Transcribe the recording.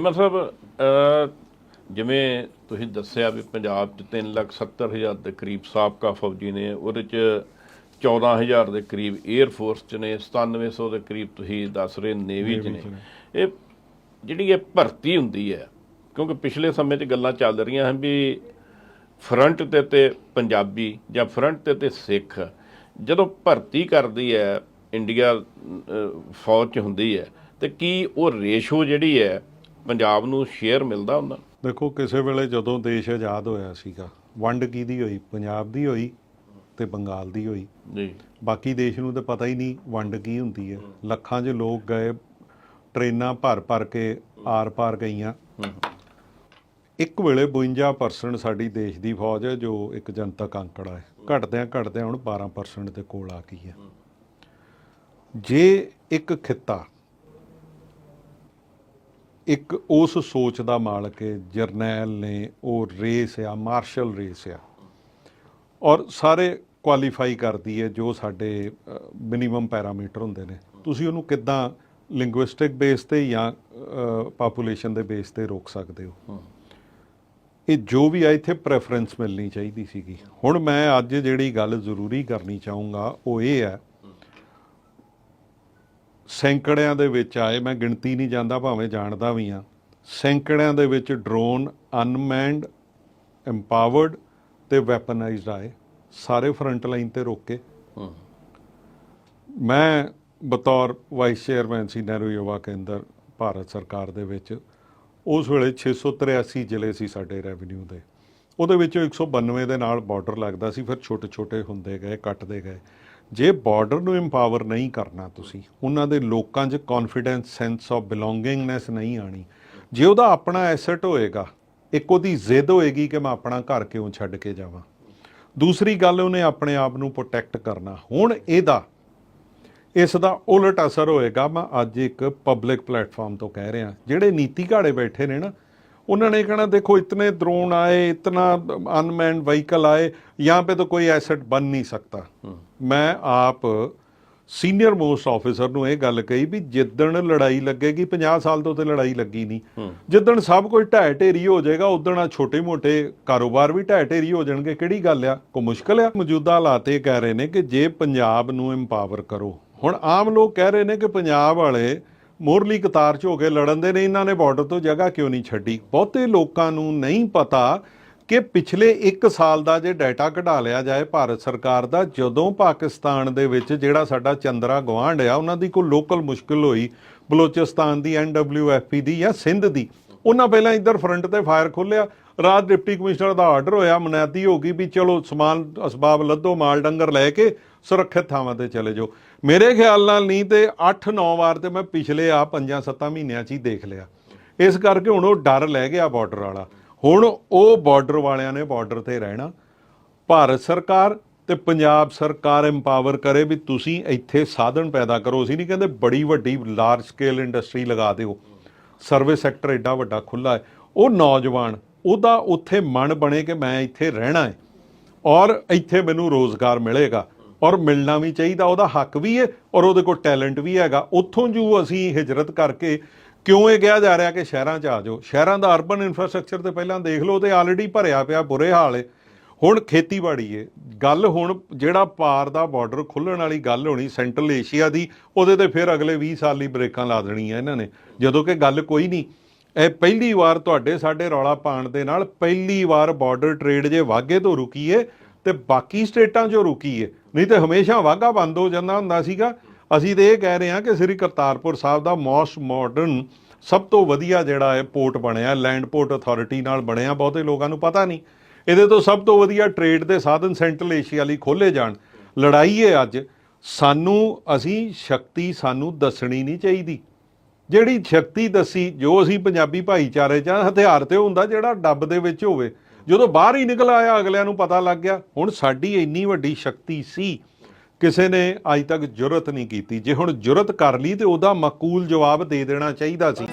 ਮਤਲਬ ਅਹ, ਜਿਵੇਂ ਤੁਸੀਂ ਦੱਸਿਆ ਵੀ ਪੰਜਾਬ 'ਚ 370000 ਦੇ ਕਰੀਬ ਸਾਬਕਾ ਫੌਜੀ ਨੇ ਉਹਦੇ 'ਚ 14000 ਦੇ ਕਰੀਬ 에ਅਰ ਫੋਰਸ 'ਚ ਨੇ 9700 ਦੇ ਕਰੀਬ ਤੁਸੀਂ ਦੱਸ ਰਹੇ ਨੇਵੀ 'ਚ ਨੇ। ਇਹ ਜਿਹੜੀ ਇਹ ਭਰਤੀ ਹੁੰਦੀ ਹੈ ਕਿਉਂਕਿ ਪਿਛਲੇ ਸਮੇਂ 'ਚ ਗੱਲਾਂ ਚੱਲ ਰਹੀਆਂ ਹਨ ਵੀ ਫਰੰਟ ਤੇ ਤੇ ਪੰਜਾਬੀ ਜਾਂ ਫਰੰਟ ਤੇ ਤੇ ਸਿੱਖ ਜਦੋਂ ਭਰਤੀ ਕਰਦੀ ਹੈ ਇੰਡੀਆ ਫੌਜ 'ਚ ਹੁੰਦੀ ਹੈ ਤੇ ਕੀ ਉਹ ਰੇਸ਼ੋ ਜਿਹੜੀ ਹੈ ਪੰਜਾਬ ਨੂੰ ਸ਼ੇਅਰ ਮਿਲਦਾ ਹੁੰਦਾ ਦੇਖੋ ਕਿਸੇ ਵੇਲੇ ਜਦੋਂ ਦੇਸ਼ ਆਜ਼ਾਦ ਹੋਇਆ ਸੀਗਾ ਵੰਡ ਕਿਹਦੀ ਹੋਈ? ਪੰਜਾਬ ਦੀ ਹੋਈ ਤੇ ਬੰਗਾਲ ਦੀ ਹੋਈ। ਜੀ। ਬਾਕੀ ਦੇਸ਼ ਨੂੰ ਤਾਂ ਪਤਾ ਹੀ ਨਹੀਂ ਵੰਡ ਕੀ ਹੁੰਦੀ ਹੈ। ਲੱਖਾਂ 'ਚ ਲੋਕ ਗਏ ਟ੍ਰੇਨਾਂ ਭਰ ਭਰ ਕੇ ਆਰ-ਪਾਰ ਗਈਆਂ। ਇੱਕ ਵੇਲੇ 52% ਸਾਡੀ ਦੇਸ਼ ਦੀ ਫੌਜ ਹੈ ਜੋ ਇੱਕ ਜਨਤਕ ਅੰਕੜਾ ਹੈ। ਘਟਦਿਆਂ ਘਟਦਿਆਂ ਹੁਣ 12% ਦੇ ਕੋਲ ਆ ਗਈ ਹੈ। ਜੇ ਇੱਕ ਖਿੱਤਾ ਇੱਕ ਉਸ ਸੋਚ ਦਾ ਮਾਲਕ ਹੈ ਜਰਨੈਲ ਨੇ ਉਹ ਰੇਸ ਆ ਮਾਰਸ਼ਲ ਰੇਸ ਆ। ਔਰ ਸਾਰੇ ਕੁਆਲੀਫਾਈ ਕਰਦੀ ਹੈ ਜੋ ਸਾਡੇ ਮਿਨੀਮਮ ਪੈਰਾਮੀਟਰ ਹੁੰਦੇ ਨੇ। ਤੁਸੀਂ ਉਹਨੂੰ ਕਿੱਦਾਂ ਲਿੰਗੁਇਸਟਿਕ ਬੇਸ ਤੇ ਜਾਂ ਪਾਪੂਲੇਸ਼ਨ ਦੇ ਬੇਸ ਤੇ ਰੋਕ ਸਕਦੇ ਹੋ? ਇਹ ਜੋ ਵੀ ਆ ਇੱਥੇ ਪ੍ਰੈਫਰੈਂਸ ਮਿਲਣੀ ਚਾਹੀਦੀ ਸੀਗੀ। ਹੁਣ ਮੈਂ ਅੱਜ ਜਿਹੜੀ ਗੱਲ ਜ਼ਰੂਰੀ ਕਰਨੀ ਚਾਹੂੰਗਾ ਉਹ ਇਹ ਹੈ ਸੈਂਕੜਿਆਂ ਦੇ ਵਿੱਚ ਆਏ, ਮੈਂ ਗਿਣਤੀ ਨਹੀਂ ਜਾਂਦਾ, ਭਾਵੇਂ ਜਾਣਦਾ ਵੀ ਆ ਸੈਂਕੜਿਆਂ ਦੇ ਵਿੱਚ ਡਰੋਨ ਅਨਮੈਂਡ ਐਮਪਾਵਰਡ ਤੇ ਵੈਪਨਾਈਜ਼ਡ ਆਏ। ਸਾਰੇ ਫਰੰਟ ਲਾਈਨ ਤੇ ਰੋਕੇ ਮੈਂ ਬਤੌਰ ਵਾਈਸ ਚੇਅਰਮੈਨ ਸੀ ਨਹਿਰੂ ਯੁਵਾ ਕੇਂਦਰ, ਭਾਰਤ ਸਰਕਾਰ ਦੇ ਵਿੱਚ। ਉਸ ਵੇਲੇ 683 ਜ਼ਿਲ੍ਹੇ ਸੀ ਸਾਡੇ ਰੈਵਨਿਊ ਦੇ। ਉਹਦੇ ਵਿੱਚੋਂ 192 ਦੇ ਨਾਲ ਬਾਰਡਰ ਲੱਗਦਾ ਸੀ, ਫਿਰ ਛੋਟੇ ਛੋਟੇ ਹੁੰਦੇ ਗਏ, ਕੱਟਦੇ ਗਏ। ਜੇ ਬਾਰਡਰ ਨੂੰ ਇੰਪਾਵਰ ਨਹੀਂ ਕਰਨਾ ਤੁਸੀਂ, ਉਹਨਾਂ ਦੇ ਲੋਕਾਂ 'ਚ ਕੌਨਫੀਡੈਂਸ ਸੈਂਸ ਆਫ ਬਿਲੋਂਗਿੰਗਨੈਸ ਨਹੀਂ ਆਣੀ ਜੇ ਉਹਦਾ ਆਪਣਾ ਐਸੈਟ ਹੋਏਗਾ, ਇੱਕ ਉਹਦੀ ਜ਼ਿੱਦ ਹੋਏਗੀ ਕਿ ਮੈਂ ਆਪਣਾ ਘਰ ਕਿਉਂ ਛੱਡ ਕੇ ਜਾਵਾਂ। ਦੂਸਰੀ ਗੱਲ, ਉਹਨੇ ਆਪਣੇ ਆਪ ਨੂੰ ਪ੍ਰੋਟੈਕਟ ਕਰਨਾ। ਹੁਣ ਇਹਦਾ ਇਸ ਦਾ ਉਲਟ ਅਸਰ ਹੋਏਗਾ, ਮੈਂ ਅੱਜ ਇੱਕ ਪਬਲਿਕ ਪਲੇਟਫਾਰਮ ਤੋਂ ਕਹਿ ਰਿਹਾ। ਜਿਹੜੇ ਨੀਤੀ ਘਾੜੇ ਬੈਠੇ ਨੇ ਨਾ ਉਹਨਾਂ ਨੇ ਕਹਣਾ ਦੇਖੋ ਇਤਨੇ ਡਰੋਨ ਆਏ ਇਤਨਾ ਅਨਮੈਨਡ ਵਹੀਕਲ ਆਏ यहाँ पे तो कोई ਐਸੈਟ ਬਣ ਨਹੀਂ ਸਕਤਾ ਮੈਂ ਆਪ ਸੀਨੀਅਰ ਮੋਸਟ ਆਫੀਸਰ ਨੂੰ ਇਹ ਗੱਲ ਕਹੀ ਵੀ ਜਿੱਦਣ ਲੜਾਈ ਲੱਗੇਗੀ 50 ਸਾਲ ਤੋਂ ਤੇ ਲੜਾਈ ਲੱਗੀ ਨਹੀਂ ਜਿੱਦਣ ਸਭ ਕੁਝ ਢਹਿ ਢੇਰੀ ਹੋ ਜਾਏਗਾ ਉਦਣ ਆ ਛੋਟੇ ਮੋਟੇ ਕਾਰੋਬਾਰ ਵੀ ਢਹਿ ਢੇਰੀ ਹੋ ਜਾਣਗੇ ਕਿਹੜੀ ਗੱਲ ਆ ਕੋ ਮੁਸ਼ਕਲ ਆ ਮੌਜੂਦਾ ਹਾਲਾਤ ਇਹ ਕਹਿ ਰਹੇ ਨੇ ਕਿ ਜੇ ਪੰਜਾਬ ਨੂੰ ਇੰਪਾਵਰ ਕਰੋ ਹੁਣ ਆਮ ਲੋਕ ਕਹਿ ਰਹੇ ਨੇ ਕਿ ਪੰਜਾਬ ਵਾਲੇ ਮੋਰਲੀ ਕਤਾਰ 'ਚ ਹੋ ਕੇ ਲੜਨ ਦੇ ਨੇ, ਇਹਨਾਂ ਨੇ ਬਾਰਡਰ ਤੋਂ ਜਗ੍ਹਾ ਕਿਉਂ ਨਹੀਂ ਛੱਡੀ? ਬਹੁਤੇ ਲੋਕਾਂ ਨੂੰ ਨਹੀਂ ਪਤਾ ਕਿ ਪਿਛਲੇ 1 ਸਾਲ ਦਾ ਜੇ ਡਾਟਾ ਕਢਾ ਲਿਆ ਜਾਏ, ਭਾਰਤ ਸਰਕਾਰ ਦਾ, ਜਦੋਂ ਪਾਕਿਸਤਾਨ ਦੇ ਵਿੱਚ ਜਿਹੜਾ ਸਾਡਾ ਚੰਦਰਾ ਗਵਾਂਢ ਆ, ਉਹਨਾਂ ਦੀ ਕੋਈ ਲੋਕਲ ਮੁਸ਼ਕਲ ਹੋਈ, ਬਲੋਚਿਸਤਾਨ ਦੀ ਐਨਡਬਲਯੂਐਫਪੀ ਦੀ ਜਾਂ ਸਿੰਧ ਦੀ, ਉਹਨਾਂ ਪਹਿਲਾਂ ਇੱਧਰ ਫਰੰਟ ਤੇ ਫਾਇਰ ਖੋਲਿਆ ਰਾਤ ਡਿਪਟੀ ਕਮਿਸ਼ਨਰ ਦਾ ਆਰਡਰ ਹੋਇਆ ਮਨਾਦੀ ਹੋ ਗਈ ਵੀ ਚਲੋ ਸਮਾਨ, ਅਸਬਾਬ ਲੱਦੋ, ਮਾਲ ਡੰਗਰ ਲੈ ਕੇ ਸੁਰੱਖਿਅਤ ਥਾਵਾਂ ਤੇ ਚਲੇ ਜਾਓ। ਮੇਰੇ ਖਿਆਲ ਨਾਲ ਨਹੀਂ ਤੇ 8-9 ਵਾਰ ਤੇ ਮੈਂ ਪਿਛਲੇ ਆ 5-7 ਮਹੀਨਿਆਂ 'ਚ ਹੀ ਦੇਖ ਲਿਆ। ਇਸ ਕਰਕੇ ਹੁਣ ਉਹ ਡਰ ਲੈ ਗਿਆ ਬਾਰਡਰ ਵਾਲਾ। ਹੁਣ ਉਹ ਬਾਰਡਰ ਵਾਲਿਆਂ ਨੇ ਬਾਰਡਰ ਤੇ ਰਹਿਣਾ। ਭਾਰਤ ਸਰਕਾਰ ਤੇ ਪੰਜਾਬ ਸਰਕਾਰ ਐਮਪਾਵਰ ਕਰੇ ਵੀ ਤੁਸੀਂ ਇੱਥੇ ਸਾਧਨ ਪੈਦਾ ਕਰੋ। ਅਸੀਂ ਨਹੀਂ ਕਹਿੰਦੇ ਬੜੀ ਵੱਡੀ ਲਾਰਜ ਸਕੇਲ ਇੰਡਸਟਰੀ ਲਗਾ ਦਿਓ। ਸਰਵਿਸ ਸੈਕਟਰ ਐਡਾ ਵੱਡਾ ਖੁੱਲਾ ਹੈ। ਉਹ ਨੌਜਵਾਨ, ਉਹਦਾ ਉੱਥੇ ਮਨ ਬਣੇ ਕਿ ਮੈਂ ਇੱਥੇ ਰਹਿਣਾ ਹੈ। ਔਰ ਇੱਥੇ ਮੈਨੂੰ ਰੋਜ਼ਗਾਰ ਮਿਲੇਗਾ। ਔਰ ਮਿਲਣਾ ਵੀ ਚਾਹੀਦਾ, ਉਹਦਾ ਹੱਕ ਵੀ ਹੈ ਔਰ ਉਹਦੇ ਕੋਲ ਟੈਲੈਂਟ ਵੀ ਹੈਗਾ। ਉੱਥੋਂ ਜੋ ਅਸੀਂ ਹਿਜਰਤ ਕਰਕੇ ਕਿਉਂ ਇਹ ਕਿਹਾ ਜਾ ਰਿਹਾ ਕਿ ਸ਼ਹਿਰਾਂ 'ਚ ਆ ਜਾਓ? ਸ਼ਹਿਰਾਂ ਦਾ ਅਰਬਨ ਇਨਫਰਾਸਟ੍ਰਕਚਰ ਤੇ ਪਹਿਲਾਂ ਦੇਖ ਲਓ ਤੇ ਆਲਰੇਡੀ ਭਰਿਆ ਪਿਆ, ਬੁਰੇ ਹਾਲ ਹੈ ਹੁਣ ਖੇਤੀਬਾੜੀ ਏ। ਗੱਲ ਹੁਣ ਜਿਹੜਾ ਪਾਰ ਦਾ ਬਾਰਡਰ ਖੁੱਲਣ ਵਾਲੀ ਗੱਲ ਹੋਣੀ ਸੈਂਟਰਲ ਏਸ਼ੀਆ ਦੀ, ਉਹਦੇ ਤੇ ਫਿਰ ਅਗਲੇ 20 ਸਾਲ ਲਈ ਬ੍ਰੇਕਾਂ ਲਾ ਦੇਣੀਆਂ ਇਹਨਾਂ ਨੇ। ਜਦੋਂ ਕਿ ਗੱਲ ਕੋਈ ਨਹੀਂ। ਇਹ ਪਹਿਲੀ ਵਾਰ ਤੁਹਾਡੇ, ਸਾਡੇ ਰੌਲਾ ਪਾਣ ਦੇ ਨਾਲ ਪਹਿਲੀ ਵਾਰ ਬਾਰਡਰ ਟ੍ਰੇਡ ਜੇ ਵਾਗੇ ਤੋਂ ਰੁਕੀ ਏ ਤੇ ਬਾਕੀ ਸਟੇਟਾਂ 'ਚੋਂ ਰੁਕੀ ਏ। ਨਹੀਂ ਤੇ ਹਮੇਸ਼ਾ ਵਾਗਾ ਬੰਦ ਹੋ ਜਾਂਦਾ ਹੁੰਦਾ ਸੀਗਾ। ਅਸੀਂ ਤੇ ਇਹ ਕਹਿ ਰਹੇ ਹਾਂ ਕਿ ਸ੍ਰੀ ਕਰਤਾਰਪੁਰ ਸਾਹਿਬ ਦਾ ਮੋਸਟ ਮਾਡਰਨ ਸਭ ਤੋਂ ਵਧੀਆ ਜਿਹੜਾ ਹੈ ਪੋਰਟ ਬਣਿਆ, ਲੈਂਡ ਪੋਰਟ ਅਥਾਰਟੀ ਨਾਲ ਬਣਿਆ, ਬਹੁਤੇ ਲੋਕਾਂ ਨੂੰ ਪਤਾ ਨਹੀਂ। ਇਹਦੇ ਤੋਂ ਸਭ ਤੋਂ ਵਧੀਆ ਟ੍ਰੇਡ ਦੇ ਸਾਧਨ ਸੈਂਟਰਲ ਏਸ਼ੀਆ ਲਈ ਖੋਲੇ ਜਾਣ। ਲੜਾਈ ਹੈ ਅੱਜ। ਸਾਨੂੰ, ਅਸੀਂ ਸ਼ਕਤੀ ਸਾਨੂੰ ਦੱਸਣੀ ਨਹੀਂ ਚਾਹੀਦੀ। ਜਿਹੜੀ ਸ਼ਕਤੀ ਦੱਸੀ, ਜੋ ਅਸੀਂ ਪੰਜਾਬੀ ਭਾਈਚਾਰੇ 'ਚ ਹਥਿਆਰ ਤੇ ਹੁੰਦਾ ਜਿਹੜਾ ਡੱਬ ਦੇ ਵਿੱਚ ਹੋਵੇ ਜਦੋਂ ਬਾਹਰ ਹੀ ਨਿਕਲ ਆਇਆ, ਅਗਲਿਆਂ ਨੂੰ ਪਤਾ ਲੱਗ ਗਿਆ, ਹੁਣ ਸਾਡੀ ਇੰਨੀ ਵੱਡੀ ਸ਼ਕਤੀ ਸੀ, ਕਿਸੇ ਨੇ ਅੱਜ ਤੱਕ ਜੁਰਤ ਨਹੀਂ ਕੀਤੀ। ਜੇ ਹੁਣ ਜੁਰਤ ਕਰ ਲਈ ਤੇ ਉਹਦਾ ਮਕੂਲ ਜਵਾਬ ਦੇ ਦੇਣਾ ਚਾਹੀਦਾ ਸੀ।